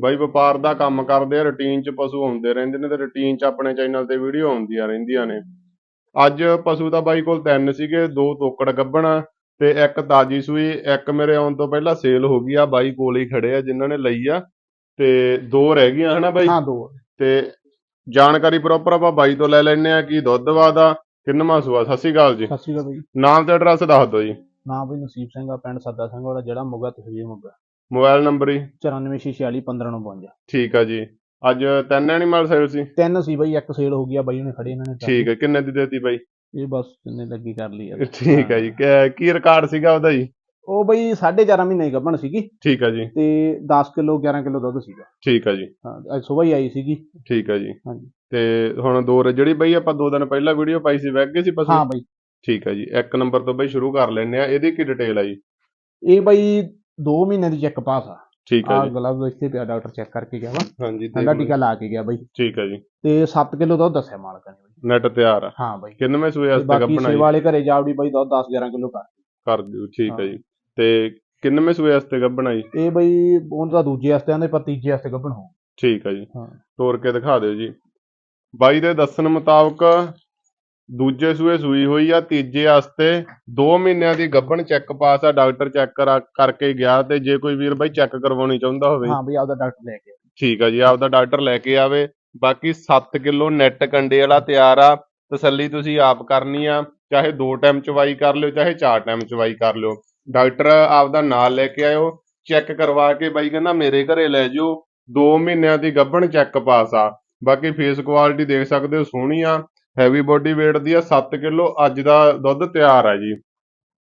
ਬਾਈ ਵਪਾਰ ਦਾ ਕੰਮ ਕਰਦੇ ਆ ਰੁਟੀਨ 'ਚ ਪਸ਼ੂ ਆਉਂਦੇ ਰਹਿੰਦੇ ਨੇ ਤੇ ਰੁਟੀਨ 'ਚ ਆਪਣੇ ਚੈਨਲ ਤੇ ਵੀਡੀਓ ਆਉਂਦੀਆਂ ਰਹਿੰਦੀਆਂ ਨੇ। ਅੱਜ ਪਸ਼ੂ ਤਾਂ ਬਾਈ ਕੋਲ ਤਿੰਨ ਸੀਗੇ ਦੋ ਤੋਕੜ ਗੱਭਣ ਤੇ ਇੱਕ ਤਾਜੀ ਸੂਈ ਇੱਕ ਮੇਰੇ ਆਉਣ ਤੋਂ ਪਹਿਲਾਂ ਸੇਲ ਹੋ ਗਈ ਆ ਬਾਈ ਕੋਲ ਹੀ ਖੜੇ ਆ ਜਿਨ੍ਹਾਂ ਨੇ ਲਈ ਆ ਤੇ ਦੋ ਰਹਿ ਗਈਆਂ ਹਨਾ ਬਾਈ? ਹਾਂ ਦੋ। ਤੇ ਜਾਣਕਾਰੀ ਪ੍ਰੋਪਰ ਆਪਾਂ ਬਾਈ ਤੋਂ ਲੈ ਲੈਣੇ ਆ ਕੀ ਦੁੱਧ ਵਾਦਾ ਕਿੰਨਵਾਂ ਸੂਆ ਸਤਿ ਸ਼੍ਰੀ ਅਕਾਲ ਜੀ। ਸਤਿ ਸ਼੍ਰੀ ਅਕਾਲ ਬਈ। ਨਾਮ ਤੇ ਐਡਰੈਸ ਦੱਸ ਦਿਓ ਜੀ। ਨਾਮ ਬਈ ਨਸੀਬ ਸਿੰਘ ਆ ਪਿੰਡ ਸੱਦਾ ਸਿੰਘ ਵਾਲਾ ਜਿਹੜਾ ਮੋਗਾ ਤਸਵੀਰ ਮੋਗਾ। ਮੋਬਾਈਲ ਨੰਬਰ ਹੀ? 94461552 ਠੀਕ ਆ ਜੀ। ਅੱਜ ਤਿੰਨ ਐਨੀਮਲ ਸੇਲ ਸੀ। ਤਿੰਨ ਸੀ ਬਈ ਇੱਕ ਸੇਲ ਹੋ ਗਿਆ ਬਾਈ ਉਹਨੇ ਖੜੇ ਇਹਨਾਂ ਨੇ ਤਾਂ। ਠੀਕ ਹੈ ਕਿੰਨੇ ਦੀ ਦੇਤੀ ਬਾਈ? ਇਹ ਬਸ ਜਿੰਨੇ ਲੱਗੀ ਕਰ ਲਈ ਯਾਰ ਠੀਕ ਹੈ ਜੀ। ਕਿ- ਕੀ ਰਿਕਾਰਡ ਸੀਗਾ ਉਹਦਾ ਜੀ? ਉਹ ਬਈ 4.5 ਮਹੀਨੇ ਗੱਭਣ ਸੀਗੀ। ਠੀਕ ਹੈ ਜੀ। ਤੇ 10 ਕਿਲੋ 11 ਕਿਲੋ ਦੁੱਧ ਸੀਗਾ। ਠੀਕ ਹੈ ਜੀ। ਹਾਂ ਅੱਜ ਸਵੇਰ ਹੀ ਆਈ ਸੀਗੀ। ਠੀਕ ਹੈ ਜੀ। ਹਾਂਜੀ। ਤੇ ਹੁਣ ਦੋ ਰ- ਜਿਹੜੀ ਬਈ ਆਪਾਂ ਦੋ ਦਿਨ ਪਹਿਲਾਂ ਵੀਡੀਓ ਪਾਈ ਸੀ ਵੈਗ ਗਏ ਸੀ ਪਸ਼ੂ? ਹਾਂ ਬਈ। ਠੀਕ ਹੈ ਜੀ। ਇੱਕ ਨੰਬਰ ਤੋਂ ਬਈ ਸ਼ੁਰੂ ਕਰ ਲੈਂਦੇ ਆ। ਇਹਦੀ ਕੀ ਡਿਟੇਲ ਆ ਜੀ? ਇਹ ਬਈ 2 ਮਹੀਨੇ ਦੀ ਚੈੱਕ ਪਾਸ ਆ। ਠੀਕ ਹੈ ਆ ਜੀ। ਗਲਵ ਇੱਥੇ ਪਿਆ ਡਾਕਟਰ ਚੈੱਕ ਕਰਕੇ ਗਿਆ ਵਾ। ਹਾਂਜੀ ਠੰਡਾ ਟੀਕਾ ਲਾ ਕੇ ਗਿਆ ਬਈ। ਠੀਕ ਹੈ ਜੀ। ਤੇ 7 ਕਿਲੋ ਦੁੱਧ ਦੱਸਿਆ ਮਾਲਕਾਂ ਨੇ ਬਈ। ਨੈਟ ਤਿਆਰ ਆ। ਹਾਂ ਬਈ। ਕਿੰਨਵੇਂ ਸੂਏ ਵਾਸਤੇ ਬਾਕੀ ਗੱਪਣਾ ਸੇਵਾ ਵਾਲੇ ਘਰੇ ਜਾਵੜੀ ਬਈ ਦੁੱਧ 10 11 ਕਿਲੋ ਕਰ ਕਰ ਦਿਓ ਠੀਕ ਹੈ ਹਾਂ। ਜੀ। ਤੇ ਕਿੰਨਵੇਂ ਸੂਏ ਵਾਸਤੇ ਗੱਪਣਾ ਜੀ? ਇਹ ਬਈ ਉਹਨਾਂ ਦਾ ਦੂਜੇ ਵਾਸਤੇ ਆਂਦੇ ਪਰ ਤੀਜੇ ਵਾਸਤੇ ਗੱਭਣ ਹੋ ਠੀਕ ਹੈ ਜੀ। ਹਾਂ। ਤੋੜ ਕੇ ਦਿਖਾ ਦਿਓ ਜੀ। ਬਾਈ ਦੇ ਦੱਸਣ ਮੁਤਾਬਕ ਦੂਜੇ ਸੂਏ ਸੂਈ ਹੋਈ ਆ ਤੀਜੇ ਵਾਸਤੇ 2 ਮਹੀਨਿਆਂ ਦੀ ਗੱਭਣ ਚੈੱਕ ਪਾਸ ਆ ਡਾਕਟਰ ਚੈੱਕ ਕਰਕੇ ਗਿਆ ਤੇ ਜੇ ਕੋਈ ਵੀਰ ਬਾਈ ਚੈੱਕ ਕਰਵਾਉਣੀ ਚਾਹੁੰਦਾ ਹੋਵੇ। ਹਾਂ ਬਈ ਆਪਦਾ ਡਾਕਟਰ ਲੈ ਕੇ। ਠੀਕ ਆ ਜੀ ਆਪਦਾ ਡਾਕਟਰ ਲੈ ਕੇ ਆਵੇ। ਬਾਕੀ 7 ਕਿਲੋ ਨੈਟ ਕੰਡੇ ਵਾਲਾ ਤਿਆਰ ਆ ਤਸੱਲੀ ਤੁਸੀਂ ਆਪ ਕਰਨੀ ਆ ਚਾਹੇ 2 ਟਾਈਮ ਚਵਾਈ ਕਰ ਲਿਓ ਚਾਹੇ 4 ਟਾਈਮ ਚਵਾਈ ਕਰ ਲਿਓ। ਡਾਕਟਰ ਆਪਦਾ ਨਾਲ ਲੈ ਕੇ ਆਇਓ ਚੈੱਕ ਕਰਵਾ ਕੇ ਬਾਈ ਕਹਿੰਦਾ ਮੇਰੇ ਘਰੇ ਲੈ ਜਿਓ। 2 ਮਹੀਨਿਆਂ ਦੀ ਗੱਭਣ ਚੈੱਕ ਪਾਸ ਆ। ਬਾਕੀ ਫੇਸ ਕੁਆਲਿਟੀ ਦੇਖ ਸਕਦੇ ਹੋ ਸੋਹਣੀ ਆ। ਹੈਵੀ ਬੋਡੀ weight ਦੀ ਆ 7 ਕਿਲੋ ਅੱਜ ਦਾ ਦੁੱਧ ਤਿਆਰ ਆ ਜੀ।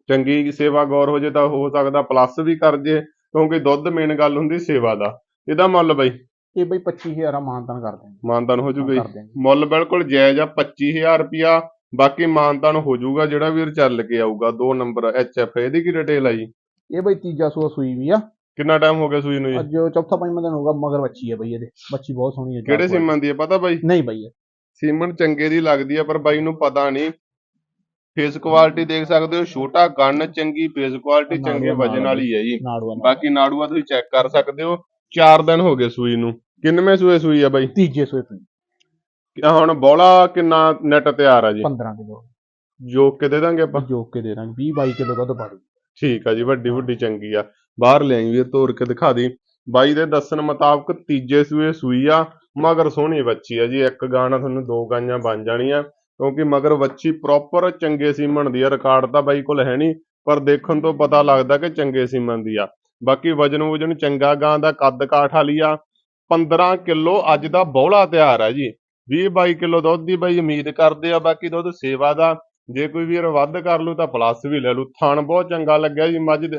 ਚੰਗੀ ਸੇਵਾ ਗੌਰ ਹੋ ਜੇ ਤਾਂ ਹੋ ਸਕਦਾ ਪਲੱਸ ਵੀ ਕਰ ਜੇ ਕਿਉਂਕਿ ਦੁੱਧ ਮੇਨ ਗੱਲ ਹੁੰਦੀ ਸੇਵਾ ਦਾ। ਇਹਦਾ ਮੁੱਲ ਬਈ? ਇਹ ਬਈ 25000 ਆ ਮਾਨਤਨ ਕਰ ਦੇਣਗੇ ਮਾਨਤਾਨ ਹੋ ਜੂਗਾ ਜੀ ਮੁੱਲ ਬਿਲਕੁਲ ਜਾਇਜ਼ ਆ 25000 ਰੁਪਿਆ। ਬਾਕੀ ਮਾਨਤਾਨ ਹੋ ਜਾਊਗਾ ਜਿਹੜਾ ਵੀਰ ਚੱਲ ਕੇ ਆਊਗਾ ਦੋ ਨੰਬਰ ਐਫ ਇਹਦੀ ਕੀ ਡਿਟੇਲ ਆ ਜੀ? ਇਹ ਬਈ ਤੀਜਾ ਸੂਆ ਸੂਈ ਵੀ ਆ। ਕਿੰਨਾ ਟਾਈਮ ਹੋ ਗਿਆ ਸੂਈ ਨੂੰ ਜੀ? ਅੱਜ ਚੌਥਾ ਪੰਜਵਾਂ ਦਿਨ ਹੋਗਾ ਮਗਰ ਬੱਚੀ ਹੈ ਬਈ ਇਹਦੇ। ਬੱਚੀ ਬਹੁਤ ਸੋਹਣੀ ਹੈ ਕਿਹੜੇ ਸੀਮਨ ਦੀ ਹੈ ਪਤਾ ਬਾਈ? ਨਹੀਂ ਬਈ। ਸੀਮਨ ਚੰਗੇ ਦੀ ਲੱਗਦੀ ਆ ਪਰ ਬਾਈ ਨੂੰ ਪਤਾ ਨਹੀਂ। ਫੇਸ ਕੁਆਲਿਟੀ ਦੇਖ ਸਕਦੇ ਹੋ ਛੋਟਾ ਕੰਨ ਚੰਗੀ ਫੇਸ ਕੁਆਲਿਟੀ ਚੰਗੇ ਵਜਨ ਵਾਲੀ ਹੈ ਜੀ। ਬਾਕੀ ਨਾੜੂਆ ਤੁਸੀਂ ਚੈੱਕ ਕਰ ਸਕਦੇ ਹੋ 4 ਦਿਨ ਹੋ ਗਏ ਸੂਈ ਨੂੰ। ਕਿੰਨਵੇਂ ਸੂਏ ਸੂਈ ਆ ਬਾਈ? ਤੀਜੇ ਸੂਏ ਸੂਈ। ਹੁਣ ਬੋਲਾ ਕਿੰਨਾ ਨੈਟ ਤਿਆਰ ਆ ਜੀ? 15 ਕਿਲੋ। ਜੋਕ ਕੇ ਦੇ ਦਾਂਗੇ ਆਪਾਂ? ਜੋਕ ਕੇ ਦੇ ਦਾਂਗੇ 20 22 ਕਿਲੋ ਦੁੱਧ ਪਾ ਦੂ ਠੀਕ ਆ ਜੀ ਵੱਡੀ ਵੱਡੀ ਚੰਗੀ ਆ। ਬਾਹਰ ਲਿਆਈ ਵੀਰ ਤੋੜ ਕੇ ਦਿਖਾ ਦੀ। ਬਾਈ ਦੇ ਦੱਸਣ ਮੁਤਾਬਕ ਤੀਜੇ ਸੂਏ ਸੂਈ ਆ। ਮਗਰ ਸੋਹਣੀ ਬੱਚੀ ਆ ਜੀ, ਇੱਕ ਗਾਣਾ ਤੁਹਾਨੂੰ ਦੋ ਗਾਈਆਂ ਬਣ ਜਾਣੀਆਂ, ਕਿਉਂਕਿ ਮਗਰ ਬੱਚੀ ਪ੍ਰੋਪਰ ਚੰਗੇ ਸੀਮਣ ਦੀ ਆ, ਰਿਕਾਰਡ ਤਾਂ ਬਾਈ ਕੋਲ ਹੈ ਨਹੀਂ, ਪਰ ਦੇਖਣ ਤੋਂ ਪਤਾ ਲੱਗਦਾ ਕਿ ਚੰਗੇ ਸੀਮਣ ਦੀ ਆ। ਬਾਕੀ ਵਜਨ ਵਜਨ ਚੰਗਾ ਗਾਂ ਦਾ ਕੱਦ ਕਾਠ ਵਾਲੀ ਆ 15 ਕਿਲੋ ਅੱਜ ਦਾ ਬੌਲਾ ਤਿਆਰ ਆ ਜੀ 20 22 ਕਿਲੋ ਦੁੱਧ ਦੀ ਬਾਈ ਉਮੀਦ ਕਰਦੇ ਆ, ਬਾਕੀ ਦੁੱਧ ਸੇਵਾ ਦਾ, ਜੇ ਕੋਈ ਵੀਰ ਵੱਧ ਕਰ ਲੂ ਤਾਂ ਪਲੱਸ ਵੀ ਲੈ ਲੂ ਥਣ ਬਹੁਤ ਚੰਗਾ ਲੱਗਿਆ ਜੀ, ਮੱਝ ਦੇ